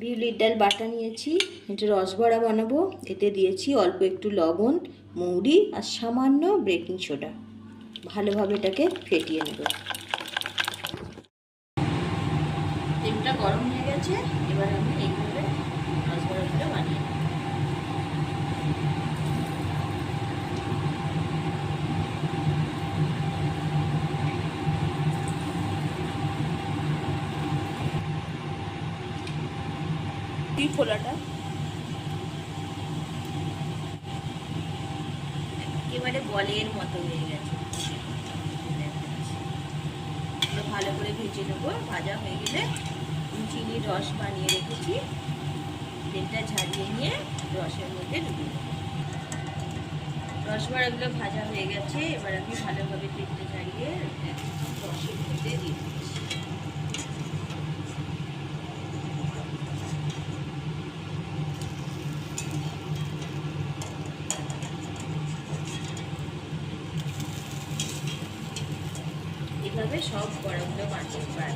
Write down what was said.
বিউলির ডাল বাটা নিয়েছি এটা রসবড়া বানাবো, এতে দিয়েছি অল্প একটু লবণ, মৌরি আর সামান্য বেকিং সোডা। ভালোভাবে এটাকে ফেটিয়ে নেব। তেলটা গরম হয়ে গেছে, এবার আমি এইভাবে রসবড়াগুলো বানিয়ে নেব এই ফোলাটা। একেবারে বলের মতো হয়ে গেছে। ভালো করে ভেজে নেব। ভাজা হয়ে গেলে চিনির রস বানিয়ে রেখেছি। তেলটা ঝারিয়ে নিয়ে রসের মধ্যে ডুবিয়ে দেবো রসবড়াগুলো ভাজা হয়ে গেছে। এবার আমি ভালোভাবে তেলটা ঝারিয়ে এভাবে সব বড়াগুলো বানিয়ে পারে